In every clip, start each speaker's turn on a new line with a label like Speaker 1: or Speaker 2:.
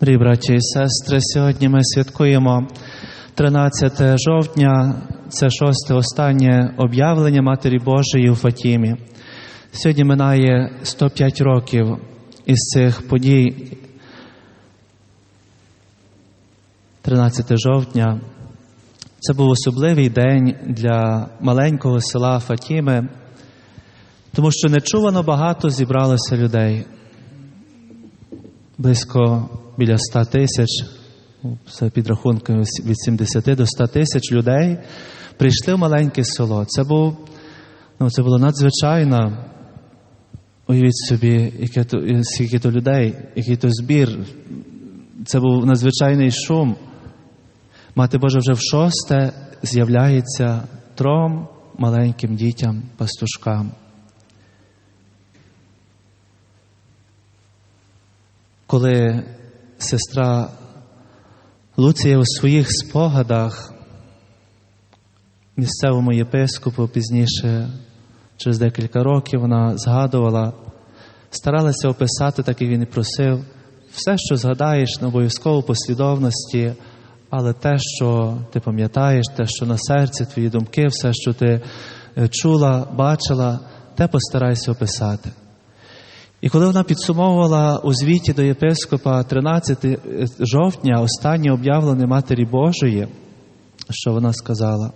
Speaker 1: Дорогі браті і сестри, сьогодні ми святкуємо 13 жовтня, це шосте останнє об'явлення Матері Божої у Фатімі. Сьогодні минає 105 років із цих подій. 13 жовтня. Це був особливий день для маленького села Фатіми, тому що нечувано багато зібралося людей. Близько біля 100 тисяч, за підрахунками від 70 до 100 тисяч людей прийшли в маленьке село. Це був, ну, це було надзвичайно. Уявіть собі, яке то, скільки то людей, який то збір. Це був надзвичайний шум. Мати Божа вже в шосте з'являється трьом маленьким дітям, пастушкам. Коли сестра Луція у своїх спогадах місцевому єпископу пізніше, через декілька років, вона згадувала, старалася описати, так і він і просив, все, що згадаєш на обов'язково послідовності, але те, що ти пам'ятаєш, те, що на серці, твої думки, все, що ти чула, бачила, те постарайся описати. І коли вона підсумовувала у звіті до єпископа 13 жовтня, останнє об'явлене Матері Божої, що вона сказала,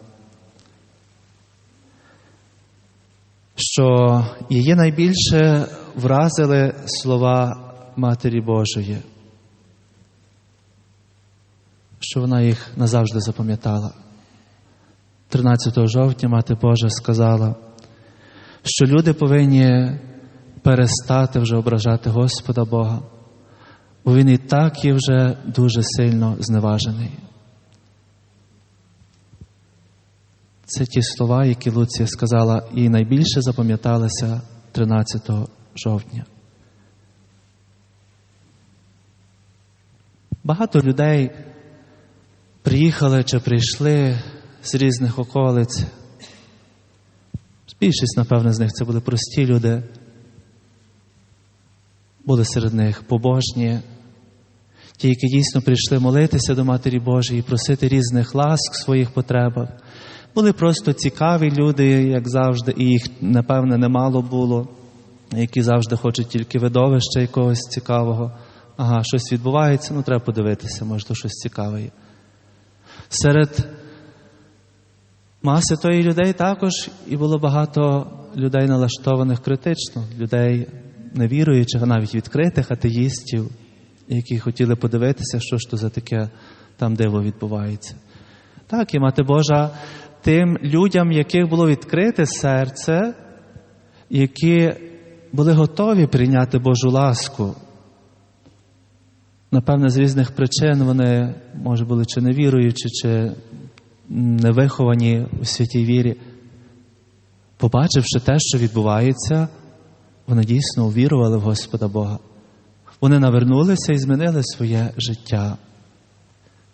Speaker 1: що її найбільше вразили слова Матері Божої, що вона їх назавжди запам'ятала. 13 жовтня Мати Божа сказала, що люди повинні перестати вже ображати Господа Бога, бо Він і так є вже дуже сильно зневажений. Це ті слова, які Луція сказала, і найбільше запам'яталися 13 жовтня. Багато людей приїхали чи прийшли з різних околиць. Більшість, напевне, з них це були прості люди. Були серед них побожні, ті, які дійсно прийшли молитися до Матері Божої, просити різних ласк в своїх потребах. Були просто цікаві люди, як завжди, і їх, напевне, немало було, які завжди хочуть тільки видовища якогось цікавого. Ага, щось відбувається, ну треба подивитися, може, то щось цікаве є. Серед маси тої людей також і було багато людей налаштованих критично, людей невіруючих, навіть відкритих атеїстів, які хотіли подивитися, що ж то за таке там диво відбувається. Так, і мати Божа тим людям, яких було відкрите серце, які були готові прийняти Божу ласку. Напевне, з різних причин вони, може, були чи невіруючі, чи невиховані у святій вірі, побачивши те, що відбувається, вони дійсно увірували в Господа Бога. Вони навернулися і змінили своє життя.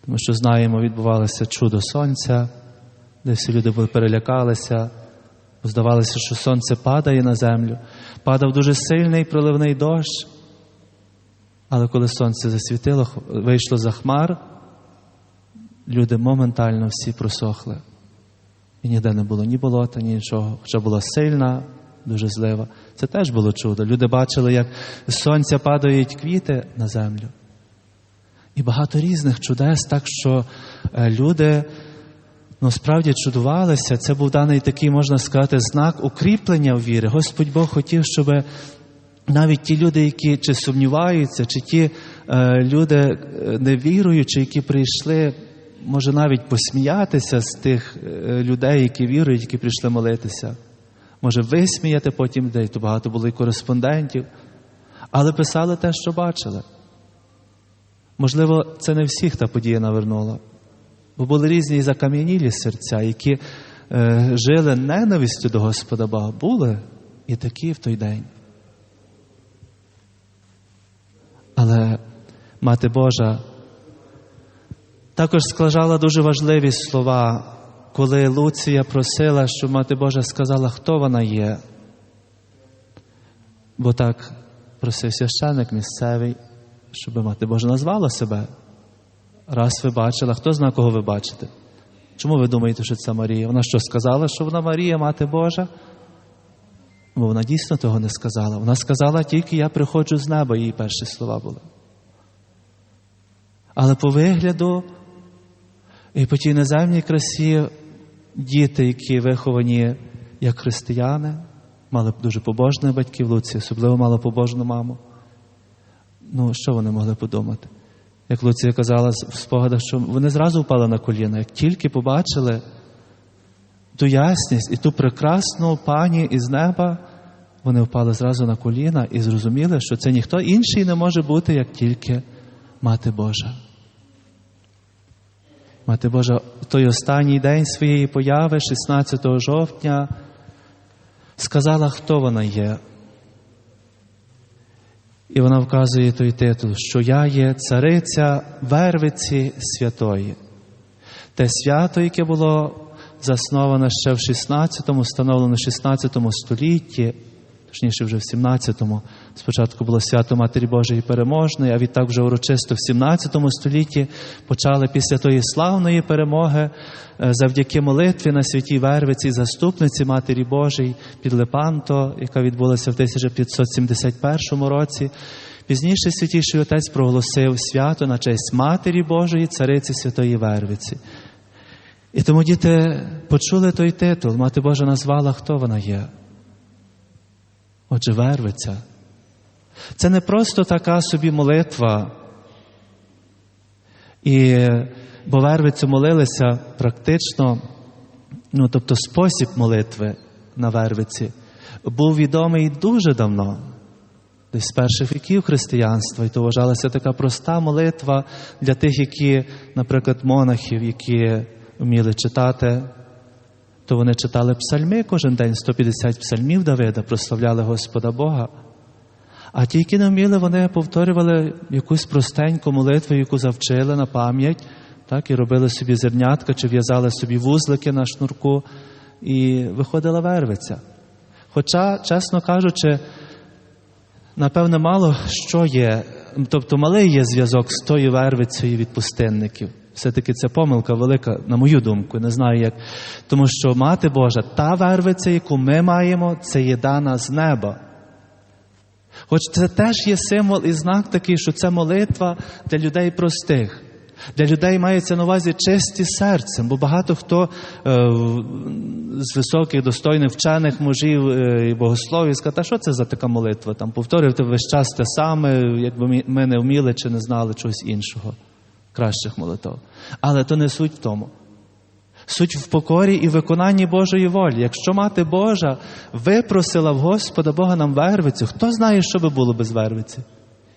Speaker 1: Тому що, знаємо, відбувалося чудо сонця, де всі люди перелякалися, здавалося, що сонце падає на землю. Падав дуже сильний проливний дощ. Але коли сонце засвітило, вийшло за хмар, люди моментально всі просохли. І ніде не було ні болота, ні нічого. Хоча була сильна, дуже злива. Це теж було чудо. Люди бачили, як з сонця падають квіти на землю. І багато різних чудес, так що люди ну, справді чудувалися. Це був даний такий, можна сказати, знак укріплення в віри. Господь Бог хотів, щоб навіть ті люди, які чи сумніваються, чи ті е, люди невіруючі, які прийшли, може навіть посміятися з тих е, людей, які вірують, які прийшли молитися. Може, висміяти потім людей, то багато було і кореспондентів, але писали те, що бачили. Можливо, це не всіх та подія навернула, бо були різні і закам'янілі серця, які е, жили ненавистю до Господа Бога. Були і такі в той день. Але Мати Божа також складала дуже важливі слова, коли Луція просила, щоб Мати Божа сказала, хто вона є. Бо так просив священик місцевий, щоб мати Божа назвала себе. Раз ви бачили, хто знає, кого ви бачите? Чому ви думаєте, що це Марія? Вона що сказала, що вона Марія, мати Божа? Бо вона дійсно того не сказала. Вона сказала тільки я приходжу з неба, її перші слова були. Але по вигляду і по тій неземній красі діти, які виховані як християни, мали дуже побожних батьків Луці, особливо мали побожну маму. Ну, що вони могли подумати? Як Луція казала в спогадах, що вони зразу впали на коліна, як тільки побачили ту ясність і ту прекрасну пані із неба, вони впали зразу на коліна і зрозуміли, що це ніхто інший не може бути, як тільки Мати Божа. Мати Божа, той останній день своєї появи, 16 жовтня, сказала, хто вона є. І вона вказує той титул, що я є цариця Вервиці Святої. Те свято, яке було засноване ще в 16-му, встановлено в 16 столітті, точніше вже в 17-му, спочатку було свято Матері Божої Переможної, а відтак вже урочисто в 17 столітті почали після тої славної перемоги завдяки молитві на святій Вервиці, заступниці Матері Божої під Лепанто, яка відбулася в 1571 році. Пізніше святіший отець проголосив свято на честь Матері Божої, цариці Святої Вервиці. І тому діти почули той титул, Мати Божа назвала, хто вона є. Отже, вервиця. Це не просто така собі молитва. І, Бо вервицю молилися практично, ну, тобто спосіб молитви на вервиці був відомий дуже давно, десь з перших віків християнства, і то вважалася така проста молитва для тих, які, наприклад, монахів, які вміли читати то вони читали псальми кожен день, 150 псальмів Давида, прославляли Господа Бога. А ті, які не вміли, вони повторювали якусь простеньку молитву, яку завчили на пам'ять, так, і робили собі зернятка, чи в'язали собі вузлики на шнурку, і виходила вервиця. Хоча, чесно кажучи, напевне, мало що є, тобто малий є зв'язок з тою вервицею від пустинників. Все-таки це помилка велика, на мою думку, не знаю як. Тому що Мати Божа, та вервиця, яку ми маємо, це є дана з неба. Хоч це теж є символ і знак такий, що це молитва для людей простих. Для людей мається на увазі чисті серцем, бо багато хто е, з високих, достойних вчених мужів е, і богословів сказав, та що це за така молитва? Там повторювати весь час те саме, якби ми не вміли чи не знали чогось іншого кращих молитв. Але то не суть в тому. Суть в покорі і виконанні Божої волі. Якщо мати Божа випросила в Господа Бога нам вервицю, хто знає, що би було без вервиці?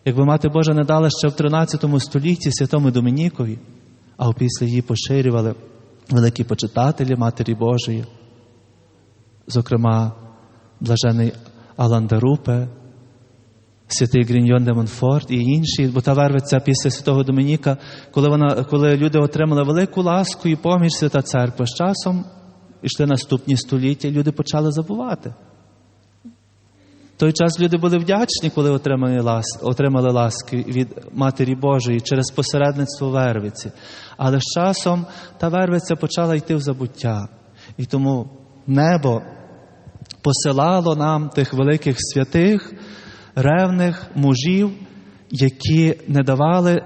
Speaker 1: Якби мати Божа не дала ще в 13 столітті святому Домінікові, а опісля її поширювали великі почитателі Матері Божої, зокрема, блажений Алан Дарупе, святий Гріньйон де Монфорт і інші, бо та вервиця після святого Домініка, коли вона, коли люди отримали велику ласку і поміч свята церква з часом, йшли наступні століття, люди почали забувати. В той час люди були вдячні, коли отримали ласки, отримали ласки від Матері Божої через посередництво Вервиці. Але з часом та Вервиця почала йти в забуття. І тому небо посилало нам тих великих святих ревних мужів, які не давали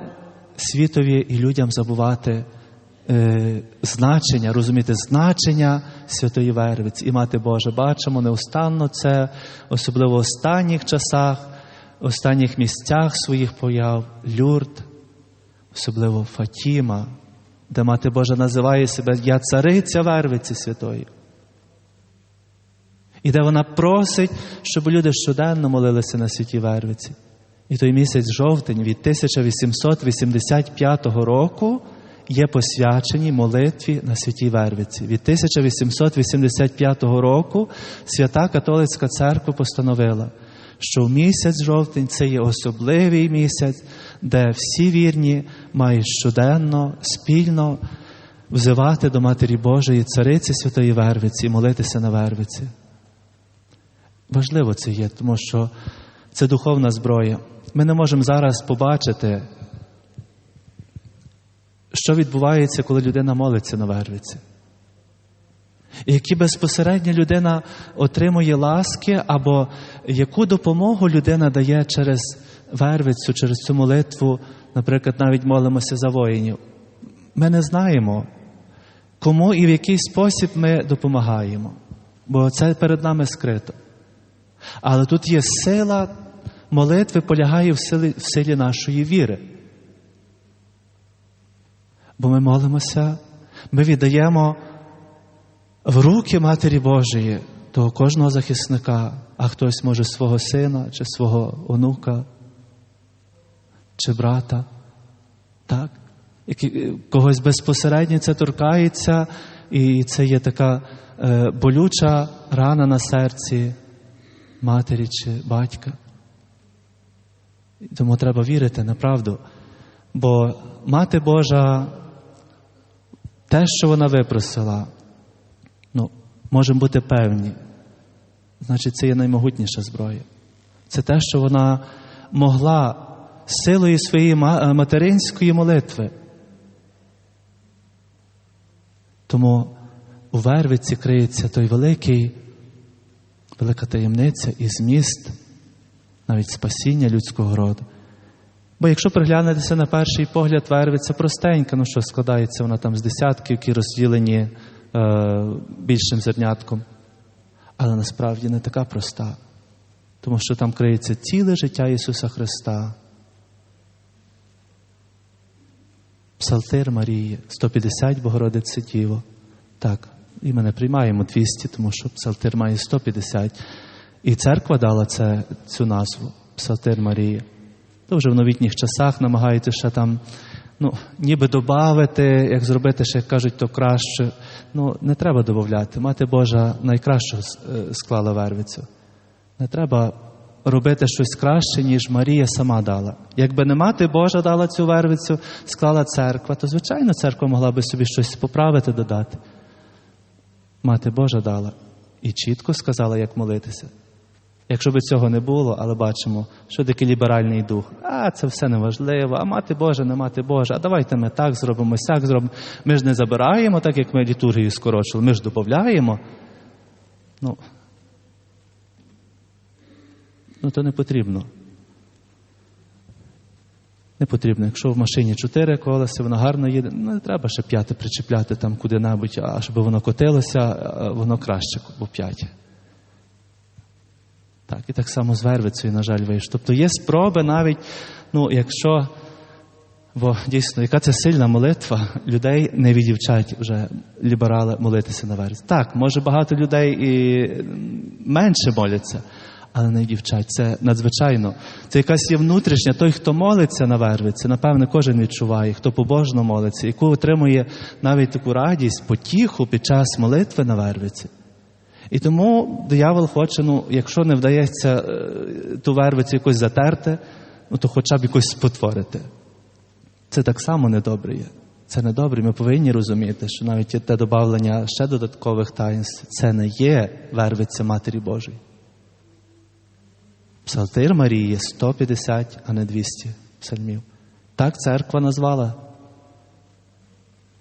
Speaker 1: світові і людям забувати е, значення, розуміти значення Святої Вервиці і Мати Боже. Бачимо неустанно це, особливо в останніх часах, в останніх місцях своїх появ, Люрд, особливо Фатіма, де Мати Божа називає себе Я цариця Вервиці Святої. І де вона просить, щоб люди щоденно молилися на святій Вервиці. І той місяць жовтень від 1885 року є посвячені молитві на святій Вервиці. Від 1885 року свята Католицька церква постановила, що в місяць жовтень це є особливий місяць, де всі вірні мають щоденно, спільно взивати до Матері Божої, цариці Святої Вервиці молитися на Вервиці. Важливо це є, тому що це духовна зброя. Ми не можемо зараз побачити, що відбувається, коли людина молиться на вервиці. І які безпосередньо людина отримує ласки, або яку допомогу людина дає через вервицю, через цю молитву, наприклад, навіть молимося за воїнів. Ми не знаємо, кому і в який спосіб ми допомагаємо, бо це перед нами скрито. Але тут є сила молитви, полягає в силі, в силі нашої віри. Бо ми молимося, ми віддаємо в руки Матері Божої того кожного захисника, а хтось може свого сина, чи свого онука, чи брата, так? Когось безпосередньо це торкається, і це є така е, болюча рана на серці матері чи батька. Тому треба вірити на правду. Бо Мати Божа, те, що вона випросила, ну, можемо бути певні. Значить, це є наймогутніша зброя. Це те, що вона могла силою своєї материнської молитви. Тому у Вервиці криється той великий, велика таємниця і зміст, навіть спасіння людського роду. Бо якщо приглянетеся на перший погляд, Вервиця простенька, ну що складається вона там з десятків, які розділені е, більшим зернятком. Але насправді не така проста, тому що там криється ціле життя Ісуса Христа. Псалтир Марії, 150 Богородице Діво. Так, і ми не приймаємо 200, тому що Псалтир має 150. І церква дала це, цю назву Псалтир Марії. То вже в новітніх часах намагаються ще там, ну, ніби додати, як зробити, ще як кажуть, то краще. Ну, не треба додати. Мати Божа найкраще склала вервицю. Не треба робити щось краще, ніж Марія сама дала. Якби не мати Божа дала цю вервицю, склала церква, то, звичайно, церква могла би собі щось поправити, додати. Мати Божа дала і чітко сказала, як молитися. Якщо б цього не було, але бачимо, що такий ліберальний дух. А це все неважливо, а мати Божа, не мати Божа, а давайте ми так зробимо, сяк зробимо. Ми ж не забираємо, так як ми літургію скорочили, ми ж додаємо. Ну, ну то не потрібно. Не потрібно. Якщо в машині чотири колеса, воно гарно їде, ну не треба ще п'яте причіпляти там куди-небудь, а щоб воно котилося, воно краще, бо п'яті. Так, і так само з Вервицею, на жаль, вийшло. Тобто є спроби навіть, ну, якщо, бо дійсно, яка це сильна молитва, людей не відівчать вже ліберали молитися на Вервиці. Так, може багато людей і менше моляться, але не відівчать. Це надзвичайно. Це якась є внутрішня. Той, хто молиться на Вервиці, напевне, кожен відчуває, хто побожно молиться, яку отримує навіть таку радість, потіху під час молитви на Вервиці. І тому диявол хоче, ну, якщо не вдається е, ту вервицю якось затерти, ну, то хоча б якось спотворити. Це так само недобре є. Це недобре. Ми повинні розуміти, що навіть те додавлення ще додаткових таїнств це не є вервиця Матері Божої. Псалтир Марії є 150, а не 200 псальмів. Так церква назвала.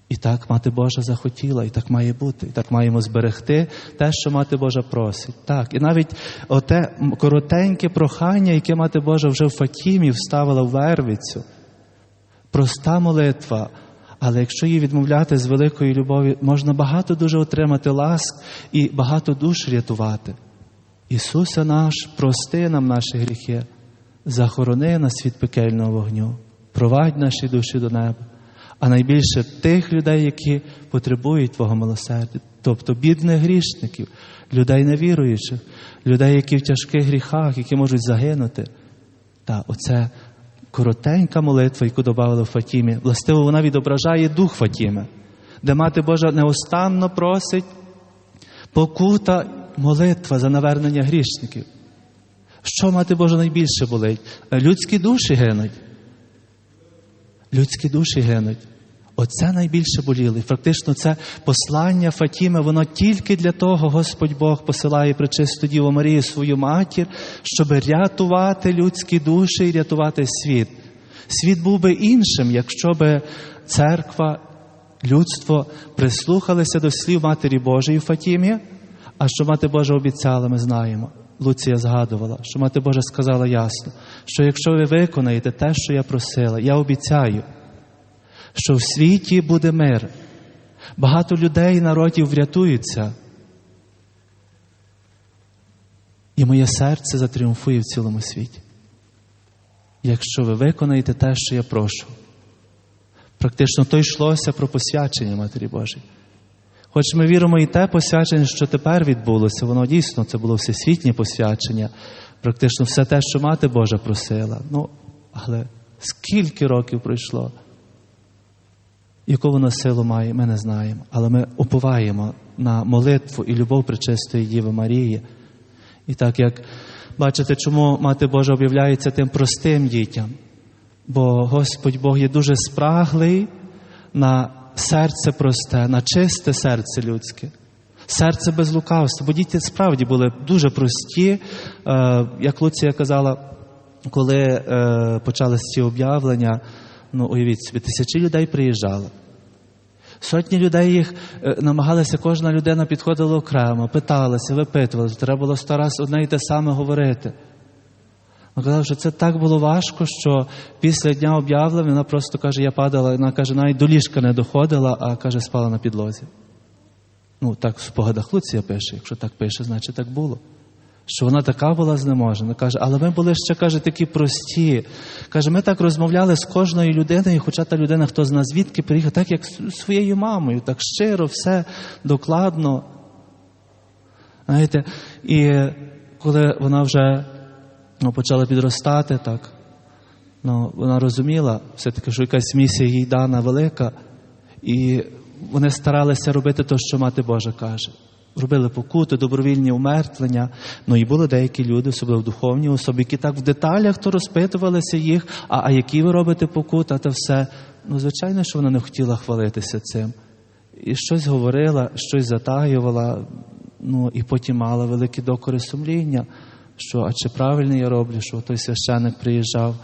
Speaker 1: І так Мати Божа захотіла, і так має бути, і так маємо зберегти те, що Мати Божа просить. Так, і навіть оте коротеньке прохання, яке Мати Божа вже в Фатімі вставила в Вервицю. Проста молитва, але якщо її відмовляти з великої любові, можна багато дуже отримати ласк і багато душ рятувати. Ісусе наш, прости нам наші гріхи, захорони нас від пекельного вогню, провадь наші душі до неба а найбільше тих людей, які потребують Твого милосердя, тобто бідних грішників, людей невіруючих, людей, які в тяжких гріхах, які можуть загинути. Та оце коротенька молитва, яку додали в Фатімі, властиво вона відображає дух Фатіми, де Мати Божа неустанно просить покута молитва за навернення грішників. Що Мати Божа найбільше болить? Людські душі гинуть. Людські душі гинуть. Оце найбільше боліло. Фактично це послання Фатіми, воно тільки для того Господь Бог посилає причисту Діву Марію свою матір, щоб рятувати людські душі і рятувати світ. Світ був би іншим, якщо би церква, людство прислухалися до слів Матері Божої Фатімі, а що Мати Божа обіцяла, ми знаємо. Луція згадувала, що Мати Божа сказала ясно, що якщо ви виконаєте те, що я просила, я обіцяю, що в світі буде мир. Багато людей і народів врятуються. І моє серце затріумфує в цілому світі. Якщо ви виконаєте те, що я прошу. Практично то йшлося про посвячення Матері Божої. Хоч ми віримо і те посвячення, що тепер відбулося, воно дійсно це було всесвітнє посвячення, практично все те, що Мати Божа просила. Ну, але скільки років пройшло? Яку воно силу має, ми не знаємо. Але ми уповаємо на молитву і любов Пречистої Діви Марії. І так як бачите, чому Мати Божа об'являється тим простим дітям, бо Господь Бог є дуже спраглий на серце просте, на чисте серце людське, серце без лукавства. Бо діти справді були дуже прості, е, як Луція казала, коли е, почалися ці об'явлення, ну уявіть собі, тисячі людей приїжджали. Сотні людей їх е, намагалися, кожна людина підходила окремо, питалася, випитувалася. Треба було сто раз одне і те саме говорити. Вона казала, що це так було важко, що після дня об'явлення вона просто каже, я падала, вона каже, навіть до ліжка не доходила, а каже, спала на підлозі. Ну, так в спогадах Луція пише, якщо так пише, значить так було. Що вона така була знеможена. Каже, але ми були ще, каже, такі прості. Каже, ми так розмовляли з кожною людиною, хоча та людина, хто з нас звідки приїхав, так як своєю мамою, так щиро, все докладно. Знаєте, і коли вона вже ну, почала підростати, так, ну, вона розуміла все-таки, що якась місія їй дана велика, і вони старалися робити те, що Мати Божа каже. Робили покути, добровільні умертвлення. Ну і були деякі люди, особливо духовні особи, які так в деталях то розпитувалися їх, а а які ви робите покут, а те все. Ну, звичайно, що вона не хотіла хвалитися цим. І щось говорила, щось затаювала, ну і потім мала великі докори сумління, що а чи правильно я роблю, що той священник приїжджав,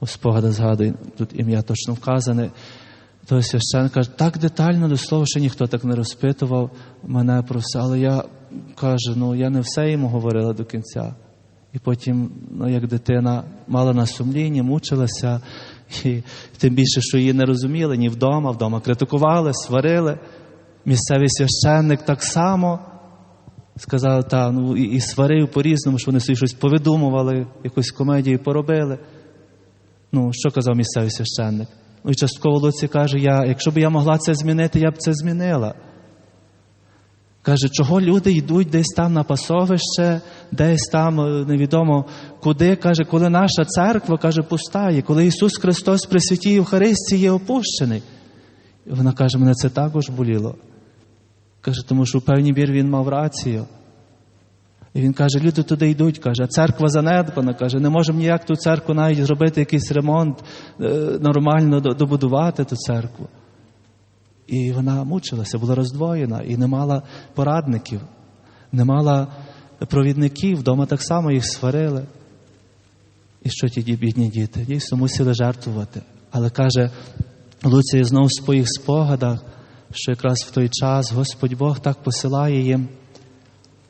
Speaker 1: у спогади згадую, тут ім'я точно вказане. Той священник каже, так детально до слова, що ніхто так не розпитував мене про все. Але я кажу, ну я не все йому говорила до кінця. І потім, ну, як дитина мала на сумлінні, мучилася, і тим більше, що її не розуміли ні вдома, вдома критикували, сварили. Місцевий священник так само сказав, та, ну, і, і сварив по-різному, що вони собі щось повидумували, якусь комедію поробили. Ну, що казав місцевий священник? Ну і частково Луці каже, я, якщо б я могла це змінити, я б це змінила. Каже, чого люди йдуть десь там на пасовище, десь там е, невідомо куди. Каже, коли наша церква каже, пустає, коли Ісус Христос при святій Євхаристії є опущений. І вона каже, мене це також боліло. Каже, тому що в певній мірі він мав рацію. І він каже, люди туди йдуть, каже, а церква занедбана, каже, не можемо ніяк ту церкву навіть зробити якийсь ремонт, е, нормально добудувати ту церкву. І вона мучилася, була роздвоєна і не мала порадників, не мала провідників, вдома так само їх сварили. І що ті бідні діти? Дійсно мусили жертвувати. Але каже Луція знову в своїх спогадах, що якраз в той час Господь Бог так посилає їм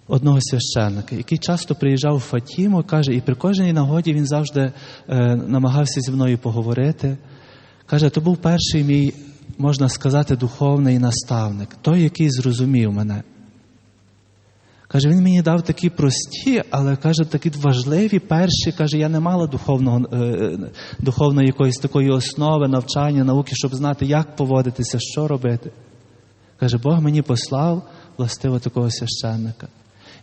Speaker 1: одного священника, який часто приїжджав в Фатіму, каже, і при кожній нагоді він завжди е, намагався зі мною поговорити. Каже, то був перший мій, можна сказати, духовний наставник, той, який зрозумів мене. Каже, він мені дав такі прості, але каже, такі важливі перші. Каже, я не мала духовного, е, духовної якоїсь такої основи, навчання, науки, щоб знати, як поводитися, що робити. Каже, Бог мені послав властиво такого священника.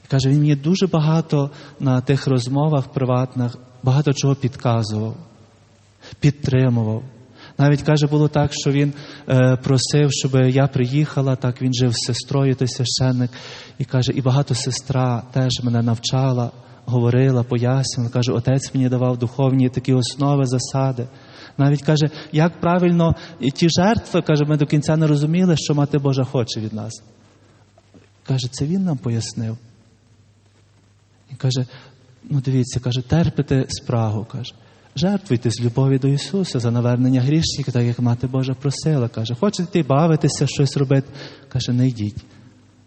Speaker 1: І каже, він мені дуже багато на тих розмовах приватних, багато чого підказував, підтримував. Навіть каже, було так, що він е, просив, щоб я приїхала, так він жив з сестрою, той священник, і каже, і багато сестра теж мене навчала говорила, пояснювала, каже, отець мені давав духовні такі основи, засади. Навіть каже, як правильно і ті жертви, каже, ми до кінця не розуміли, що мати Божа хоче від нас. Каже, це він нам пояснив. І каже, ну дивіться, каже, терпите спрагу, каже. Жертвуйте з любові до Ісуса за навернення грішника, так як мати Божа просила. Каже, хочете бавитися, щось робити? Каже, не йдіть.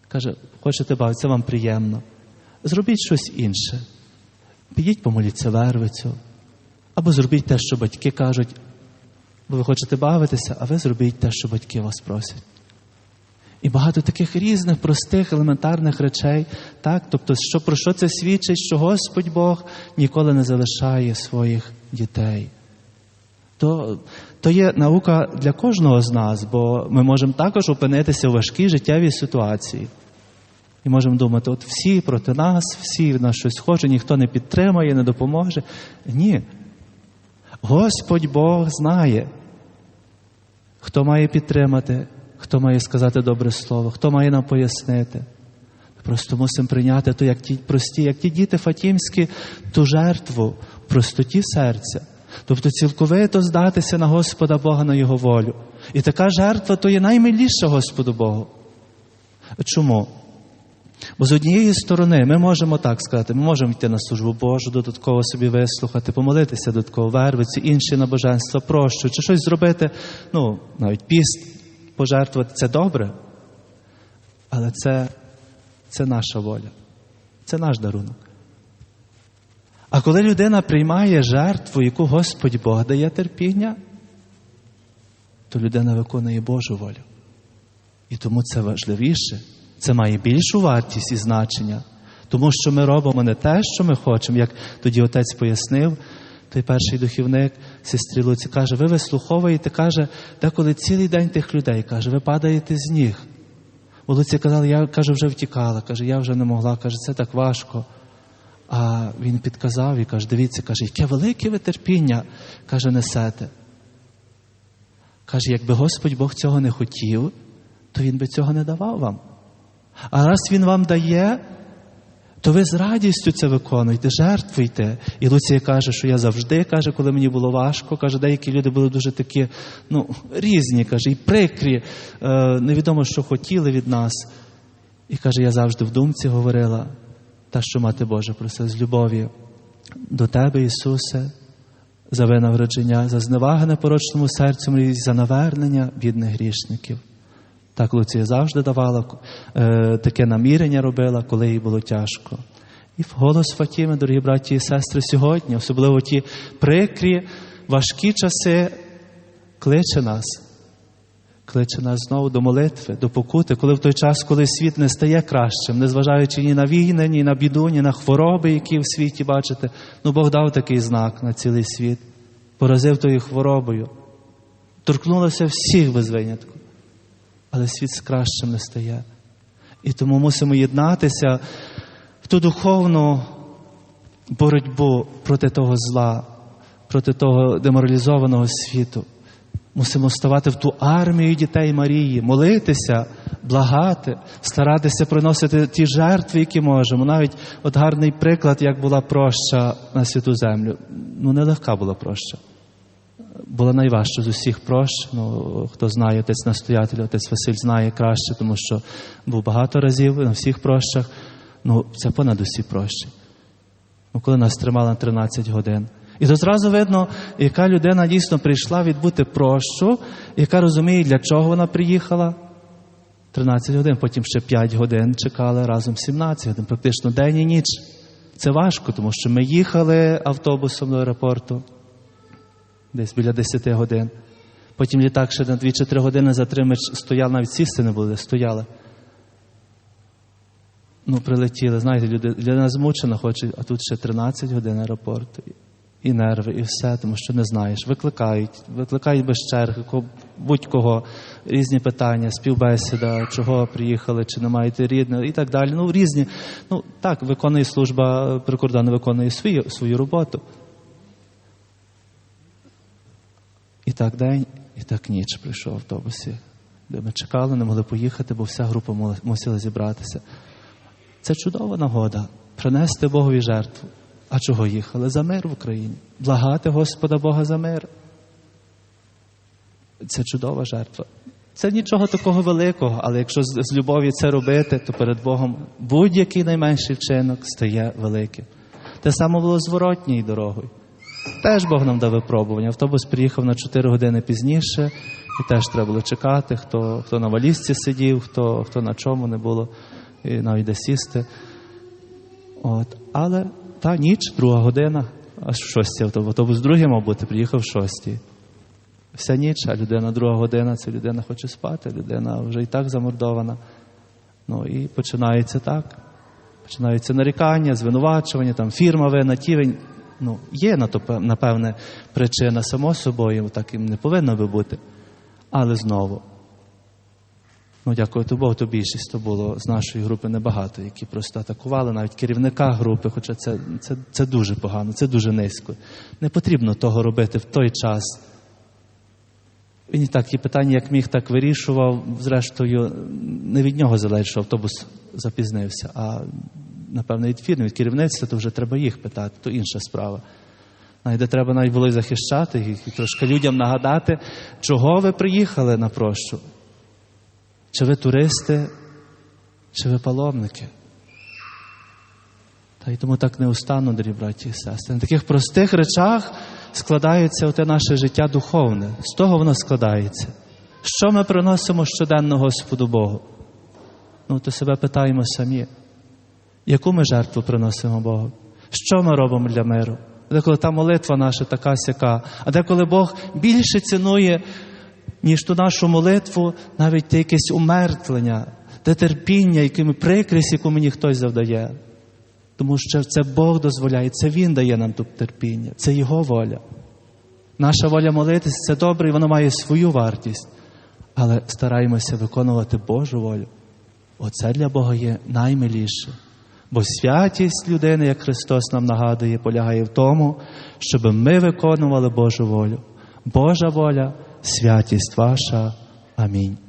Speaker 1: Каже, хочете бавитися, вам приємно. Зробіть щось інше. Підіть помоліться вервицю. Або зробіть те, що батьки кажуть, бо ви хочете бавитися, а ви зробіть те, що батьки вас просять. І багато таких різних, простих, елементарних речей, так? Тобто, що, про що це свідчить, що Господь Бог ніколи не залишає своїх дітей. То, то є наука для кожного з нас, бо ми можемо також опинитися в важкій життєвій ситуації. І можемо думати, от всі проти нас, всі в нас щось хочуть, ніхто не підтримає, не допоможе. Ні. Господь Бог знає, хто має підтримати, хто має сказати добре слово, хто має нам пояснити. Просто мусимо прийняти то, як ті прості, як ті діти Фатімські, ту жертву в простоті серця. Тобто цілковито здатися на Господа Бога на Його волю. І така жертва то є наймиліша Господу Богу. Чому? Бо з однієї сторони ми можемо так сказати, ми можемо йти на службу Божу, додатково собі вислухати, помолитися додатково вервиці, інші набоженства, прощу, чи щось зробити, ну, навіть піст пожертвувати це добре. Але це, це наша воля, це наш дарунок. А коли людина приймає жертву, яку Господь Бог дає терпіння, то людина виконує Божу волю. І тому це важливіше, це має більшу вартість і значення, тому що ми робимо не те, що ми хочемо, як тоді отець пояснив, той перший духівник, сестрі Луці, каже, ви вислуховуєте, каже, деколи цілий день тих людей, каже, ви падаєте з ніг. У Луці казали, я каже, вже втікала, каже, я вже не могла, каже, це так важко. А він підказав і каже, дивіться, каже, яке велике ви терпіння, каже, несете. Каже, якби Господь Бог цього не хотів, то Він би цього не давав вам. А раз Він вам дає, то ви з радістю це виконуєте, жертвуйте. І Луція каже, що я завжди, каже, коли мені було важко, каже, деякі люди були дуже такі, ну, різні, каже, і прикрі, е, невідомо, що хотіли від нас. І каже, я завжди в думці говорила, та, що мати Божа просила з любові до Тебе, Ісусе, за винагородження, за зневаги непорочному серцю і за навернення бідних грішників. Так Луція завжди давала е, таке намірення робила, коли їй було тяжко. І в голос Фатіми, дорогі браті і сестри, сьогодні, особливо ті прикрі, важкі часи, кличе нас, кличе нас знову до молитви, до покути, коли в той час, коли світ не стає кращим, незважаючи ні на війни, ні на біду, ні на хвороби, які в світі бачите, ну Бог дав такий знак на цілий світ, поразив тою хворобою, торкнулося всіх без винятку але світ з кращим не стає. І тому мусимо єднатися в ту духовну боротьбу проти того зла, проти того деморалізованого світу. Мусимо ставати в ту армію дітей Марії, молитися, благати, старатися приносити ті жертви, які можемо. Навіть от гарний приклад, як була проща на святу землю. Ну, нелегка була проща була найважча з усіх прощ. Ну, Хто знає, отець настоятель, отець Василь знає краще, тому що був багато разів на всіх прощах. Ну, це понад усі прощі. Ну, Коли нас тримали на 13 годин. І то зразу видно, яка людина дійсно прийшла відбути прощу, яка розуміє, для чого вона приїхала. 13 годин, потім ще 5 годин чекали разом 17 годин, практично день і ніч. Це важко, тому що ми їхали автобусом до аеропорту десь біля 10 годин. Потім літак ще на 2 чи 3 години затримач стояв, навіть сісти не були, стояли. Ну, прилетіли. Знаєте, люди, людина змучена, хоче, а тут ще 13 годин аеропорту. І нерви, і все, тому що не знаєш. Викликають, викликають без черги, будь-кого, різні питання, співбесіда, чого приїхали, чи не маєте рідних, і так далі. Ну, різні. Ну, так, виконує служба прикордону, виконує свою, свою роботу. І так день, і так ніч прийшов в автобусі, де ми чекали, не могли поїхати, бо вся група мусила зібратися. Це чудова нагода принести Богові жертву. А чого їхали? За мир в Україні. Благати Господа Бога за мир. Це чудова жертва. Це нічого такого великого, але якщо з, любові це робити, то перед Богом будь-який найменший вчинок стає великим. Те саме було зворотньою дорогою. Теж Бог нам дав випробування. Автобус приїхав на 4 години пізніше, і теж треба було чекати, хто, хто на валізці сидів, хто, хто на чому не було, і навіть де сісти. От. Але та ніч, друга година, аж в шостій автобус. Автобус другий, мав бути, приїхав в шостій. Вся ніч, а людина друга година, це людина хоче спати, людина вже і так замордована. Ну і починається так. Починаються нарікання, звинувачування, там фірма вина, ті вин- Ну, є на то, напевне, причина, само собою, так і не повинно би бути. Але знову, ну, дякувати Богу, то більшість то було з нашої групи небагато, які просто атакували навіть керівника групи, хоча це, це, це дуже погано, це дуже низько. Не потрібно того робити в той час. Він і так ті питання, як міг, так вирішував. Зрештою, не від нього залежить, що автобус запізнився, а напевно від фірми, від керівництва, то вже треба їх питати, то інша справа. Де треба навіть було захищати їх, і трошки людям нагадати, чого ви приїхали на прощу. Чи ви туристи, чи ви паломники? Та й тому так неустанно, дорогі браті і сестри. На таких простих речах складається оте наше життя духовне. З того воно складається. Що ми приносимо щоденно Господу Богу? Ну, то себе питаємо самі. Яку ми жертву приносимо Богу? Що ми робимо для миру? Деколи та молитва наша така сяка, а деколи Бог більше цінує, ніж ту нашу молитву, навіть те якесь умертвлення, те терпіння, якими прикрість, яку мені хтось завдає. Тому що це Бог дозволяє, це Він дає нам тут терпіння, це Його воля. Наша воля молитися це добре, і воно має свою вартість. Але стараємося виконувати Божу волю. Оце для Бога є наймиліше. Бо святість людини, як Христос нам нагадує, полягає в тому, щоб ми виконували Божу волю. Божа воля, святість ваша. Амінь.